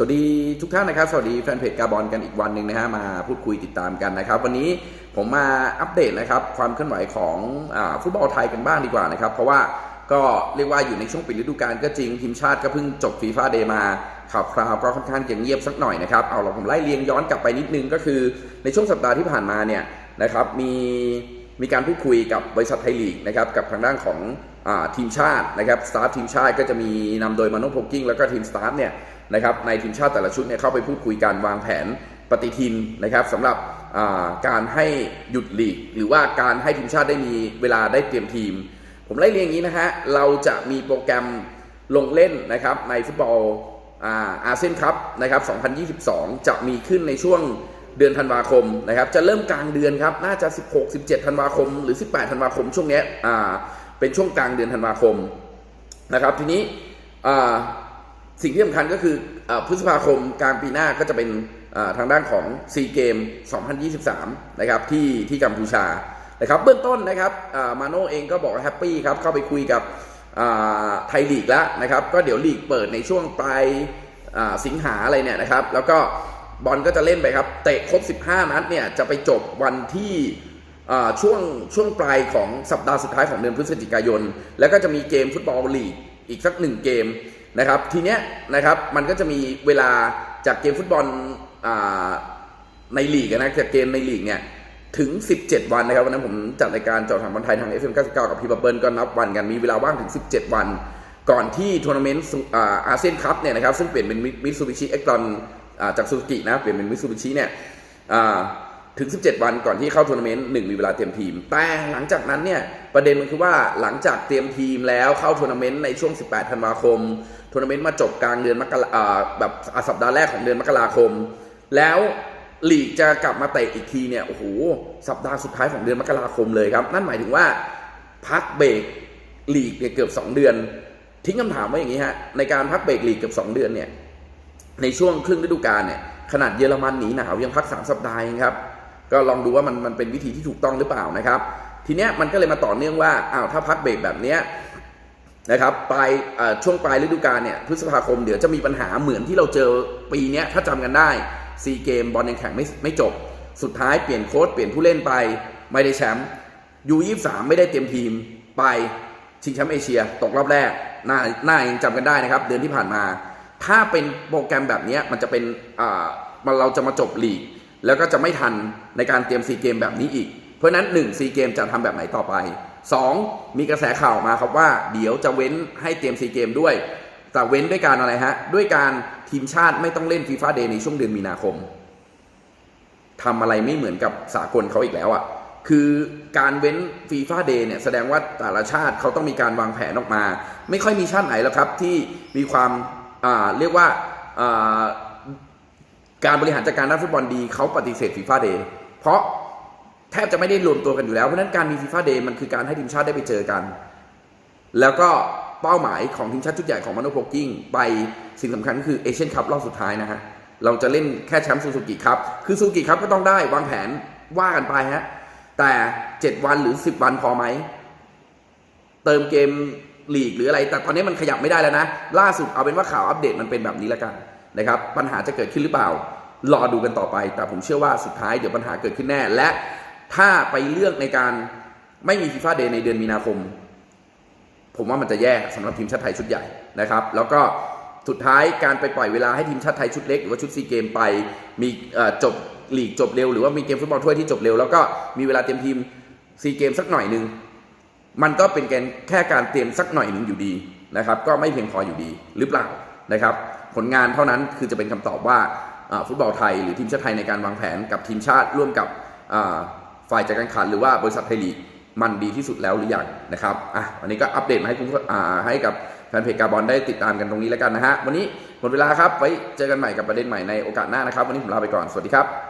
สวัสดีทุกท่านนะครับ สวัสดีแฟนเพจกาบอลกันอีกวันหนึ่งนะฮะมาพูดคุยติดตามกันนะครับ วันนี้ผมมาอัปเดตนะครับความเคลื่อนไหวของอฟุตบอลไทยกันบ้างดีกว่านะครับ เพราะว่าก็เรียกว่าอยู่ในช่วงปิดฤดูกาลก็จริง ทีมชาติก็เพิ่งจบฟีฟ่าเดมาข่าวคราวก็ค่อนข้างจะเงียบสักหน่อยนะครับเอาเราผมไล่เรียงย้อนกลับไปนิดนึงก็คือ ในช่วงสัปดาห์ที่ผ่านมาเนี่ยนะครับมีมีการพูดคุยกับบริษัทไทยลีกนะครับกับทางด้านของอทีมชาตินะครับสตาฟทีมชาติก็จะมีนำโดยมาโนโพกิ้งแล้วก็ทีมสตาฟเนี่ย นะครับในทีมชาติแต่ละชุดเนี่ยเข้าไปพูดคุยกันวางแผนปฏิทินนะครับสำหรับการให้หยุดหลีก หรือว่าการให้ทีมชาติได้มีเวลาได้เตรียมทีม ผมไล่เรียงอย่างนี้นะฮะเราจะมีโปรแกรมลงเล่นนะครับในฟุตบอลอาเซียนคัพนะครับ 2022 จะมีขึ้นในช่วงเดือนธันวาคมนะครับ จะเริ่มกลางเดือนครับ น่าจะ 16 17 ธันวาคม หรือ 18 ธันวาคม ช่วงเนี้ยเป็นช่วงกลางเดือนธันวาคมนะครับ ทีนี้ สิ่งที่สำคัญก็คืออพฤษภาคมกลางปีหน้าก็จะเป็นทางด้านของซีเกม 2023 นะครับที่ที่กัมพูชานะครับเบื้องต้นนะครับอ่ามาโน่เองก็บอกแฮปปี้ครับเข้าไปคุยกับไทยลีกแล้วนะครับ ก็เดี๋ยวลีกเปิดในช่วงปลายสิงหาอะไรเนี่ยนะครับ แล้วก็บอลก็จะเล่นไปครับ เตะครบ 15 นัดเนี่ยจะไปจบวันที่ช่วงช่วงปลายของสัปดาห์สุดท้ายของเดือนพฤศจิกายน แล้วก็จะมีเกมฟุตบอลลีกอีกสักหนึ่งเกม นะครับทีเนี้ยนะครับมันก็จะมีเวลาจากเกมฟุตบอลอในลีกนะจากเกมในลีกเนี่ยถึง 17 วันนะครับวันนั้นผมจัดรายการเจอถามบอลไทยทาง FM 99 กับพี่บับเบิลก็นับวันกันมีเวลาว่างถึง 17 วัน ก่อนที่ทัวร์นาเมนต์อาเซียนคัพเนี่ยนะครับซึ่งเปลี่ยนเป็นมิตซูบิชิเอ็กตอนจากซูซูกินะเปลี่ยนเป็นมิตซูบิชิเนี่ย ถึง 17 วันก่อนที่เข้าทัวร์นาเมนต์หนึ่งมีเวลาเตรียมทีม แต่หลังจากนั้นเนี่ยประเด็นมันคือว่าหลังจากเตรียมทีมแล้วเข้าทัวร์นาเมนต์ในช่วง 18 ธันวาคมทัวร์นาเมนต์มาจบกลางเดือนมกราแบบอาสัปดาห์แรกของเดือนมกราคม แล้วลีกจะกลับมาเตะอีกทีเนี่ยโอ้โหสัปดาห์สุดท้ายของเดือนมกราคมเลยครับ นั่นหมายถึงว่าพักเบรกลีกเนี่ยเกือบ 2 เดือน ทิ้งคำถามไว้อย่างนี้ฮะในการพักเบรกลีกเกือบ 2 เดือนเนี่ยในช่วงครึ่งฤดูกาลเนี่ยขนาดเยอรมันหนีหนาวยังพัก 3 สัปดาห์เองครับ ก็ลองดูว่ามันมันเป็นวิธีที่ถูกต้องหรือเปล่านะครับ ทีเนี้ยมันก็เลยมาต่อเนื่องว่าอ้าวถ้าพักเบรกแบบเนี้ยนะครับปลายช่วงปลายฤดูกาลเนี่ยพฤษภาคมเดี๋ยวจะมีปัญหาเหมือนที่เราเจอปีเนี้ยถ้าจำกันได้ซีเกมบอลยังแข่งไม่ไม่จบ สุดท้ายเปลี่ยนโค้ชเปลี่ยนผู้เล่นไปไม่ได้แชมป์ยูยี่สามไม่ได้เตรียมทีมไปชิงแชมป์เอเชีย ตกรอบแรกหน้าหน้ายังจำกันได้นะครับ เดือนที่ผ่านมา ถ้าเป็นโปรแกรมแบบเนี้ยมันจะเป็นอ่ามันเราจะมาจบลีก แล้วก็จะไม่ทันในการเตรียมซีเกมแบบนี้อีก เพราะนั้น1ซีเกมจะทำแบบไหนต่อไป 2 มีกระแสข่าวมาครับว่า เดี๋ยวจะเว้นให้เตรียมซีเกมด้วย แต่เว้นด้วยการอะไรฮะ ด้วยการทีมชาติไม่ต้องเล่นฟีฟ่าเดย์ในช่วงเดือนมีนาคมทำอะไรไม่เหมือนกับสากลเขาอีกแล้วอะ่ะคือการเว้นฟีฟ่าเดย์เนี่ยแสดงว่าแต่ละชาติเขาต้องมีการวางแผนออกมา ไม่ค่อยมีชาติไหนแล้วครับที่มีความเรียกว่า การบริหารจัดการด้านฟุตบอลดีเขาปฏิเสธฟีฟ่าเดย์เพราะแทบจะไม่ได้รวมตัวกันอยู่แล้ว เพราะนั้นการมีฟีฟ่าเดย์มันคือการให้ทีมชาติได้ไปเจอกัน แล้วก็เป้าหมายของทีมชาติชุดใหญ่ของมโนโพกิ้งไปสิ่งสำคัญก็คือเอเชียนคัพรอบสุดท้ายนะฮะเราจะเล่นแค่แชมป์ซูซูกิครับคือซูซูกิครับก็ต้องได้วางแผนว่ากันไปฮะแต่7วันหรือ10วันพอไหมเติมเกมลีกหรืออะไร แต่ตอนนี้มันขยับไม่ได้แล้วนะ ล่าสุดเอาเป็นว่าข่าวอัปเดตมันเป็นแบบนี้แล้วกัน นะครับปัญหาจะเกิดขึ้นหรือเปล่ารอดูกันต่อไป แต่ผมเชื่อว่าสุดท้ายเดี๋ยวปัญหาเกิดขึ้นแน่ และถ้าไปเลือกในการไม่มีฟีฟ่าเดย์ในเดือนมีนาคม ผมว่ามันจะแย่สำหรับทีมชาติไทยชุดใหญ่นะครับ แล้วก็สุดท้ายการไปปล่อยเวลาให้ทีมชาติไทยชุดเล็กหรือว่าชุดซีเกมไปมีจบลีกจบเร็วหรือว่ามีเกมฟุตบอลถ้วยที่จบเร็วแล้วก็มีเวลาเตรียมทีมซีเกมสักหน่อยหนึ่งมันก็เป็นแค่การเตรียมสักหน่อยหนึ่งอยู่ดีนะครับ ก็ไม่เพียงพออยู่ดีหรือเปล่านะครับ ผลงานเท่านั้นคือจะเป็นคำตอบว่าฟุตบอลไทยหรือทีมชาติไทยในการวางแผนกับทีมชาติร่วมกับฝ่ายจัดการแข่งขันหรือว่าบริษัทไทยลีกมันดีที่สุดแล้วหรือยังนะครับอะวันนี้ก็อัปเดตมาให้คุณให้กับแฟนเพจกาบอลได้ติดตามกันตรงนี้แล้วกันนะฮะวันนี้หมดเวลาครับไว้เจอกันใหม่กับประเด็นใหม่ในโอกาสหน้านะครับ วันนี้ผมลาไปก่อนสวัสดีครับ